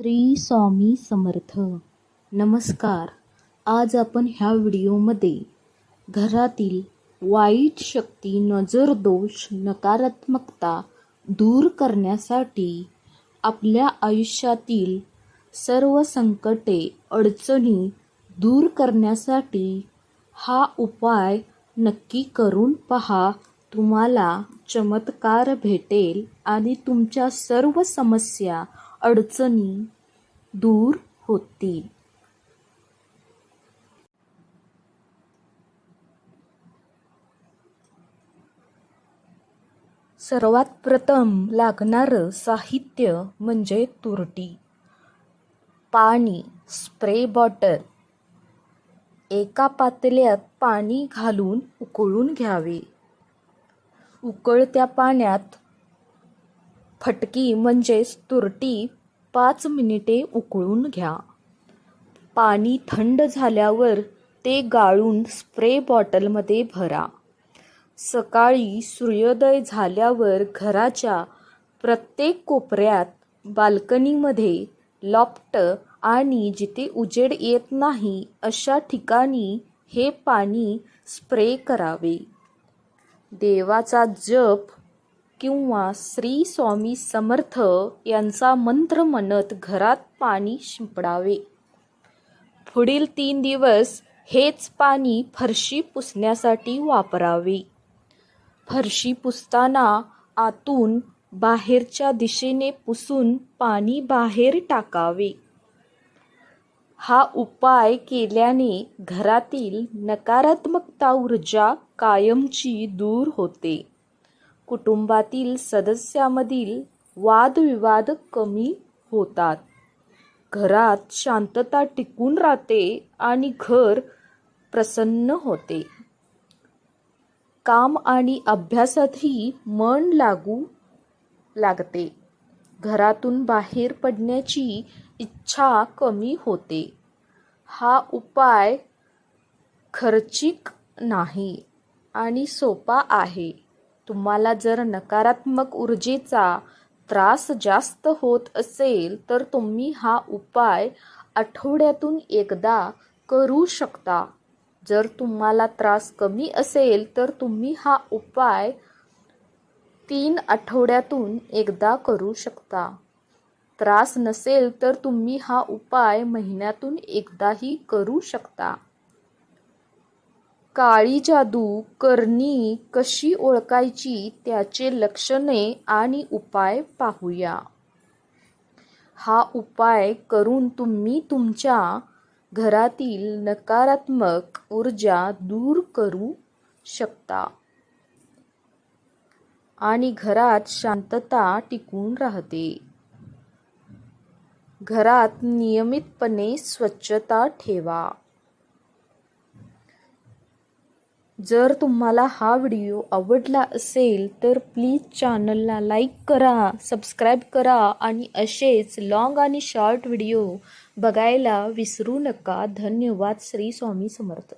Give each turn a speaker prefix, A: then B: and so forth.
A: श्री स्वामी समर्थ. नमस्कार. आज आपण ह्या व्हिडिओमध्ये घरातील वाईट शक्ती नजर दोष नकारात्मकता दूर करण्यासाठी आपल्या आयुष्यातील सर्व संकटे अडचणी दूर करण्यासाठी हा उपाय नक्की करून पहा. तुम्हाला चमत्कार भेटेल आणि तुमच्या सर्व समस्या अडचणी दूर होतील. सर्वात प्रथम लागणारं साहित्य म्हणजे तुरटी. पाणी स्प्रे बॉटल. एका पातल्यात पाणी घालून उकळून घ्यावे. उकळत्या पाण्यात फटकी म्हणजेच तुरटी पाच मिनिटे उकळून घ्या. पाणी थंड झाल्यावर ते गाळून स्प्रे बॉटलमध्ये भरा. सकाळी सूर्योदय झाल्यावर घराच्या प्रत्येक कोपऱ्यात बाल्कनीमध्ये लॉप्ट आणि जिथे उजेड येत नाही अशा ठिकाणी हे पाणी स्प्रे करावे. देवाचा जप किंवा श्री स्वामी समर्थ यांचा मंत्र म्हणत घरात पाणी शिंपडावे. पुढील तीन दिवस हेच पाणी फरशी पुसण्यासाठी वापरावे. फरशी पुसताना आतून बाहेरच्या दिशेने पुसून पाणी बाहेर टाकावे. हा उपाय केल्याने घरातील नकारात्मकता ऊर्जा कायमची दूर होते. कुटुंबातील सदस्यामधील वादविवाद कमी होतात. घरात शांतता टिकून राहते आणि घर प्रसन्न होते. काम आणि अभ्यासातही मन लागू लागते. घरातून बाहेर पडण्याची इच्छा कमी होते. हा उपाय खर्चिक नाही आणि सोपा आहे. तुम्हाला जर नकारात्मक ऊर्जेचा त्रास जास्त होत असेल तर तुम्ही हा उपाय आठवड्यातून एकदा करू शकता. जर तुम्हाला त्रास कमी असेल तर तुम्ही हा उपाय तीन आठवड्यातून एकदा करू शकता. त्रास नसेल तर तुम्ही हा उपाय महिन्यातून एकदाही करू शकता. काळी जादू करणी कशी ओळखायची त्याचे लक्षणे आणि उपाय पाहूया. हा उपाय करून तुम्ही तुमच्या घरातील नकारात्मक ऊर्जा दूर करू शकता आणि घरात शांतता टिकून राहते. घरात नियमितपणे स्वच्छता ठेवा. जर तुम्हाला हा व्हिडिओ आवडला असेल तर प्लीज चॅनलला लाईक करा सबस्क्राईब करा आणि असेच लाँग आणि शॉर्ट व्हिडिओ बघायला विसरू नका. धन्यवाद. श्री स्वामी समर्थ.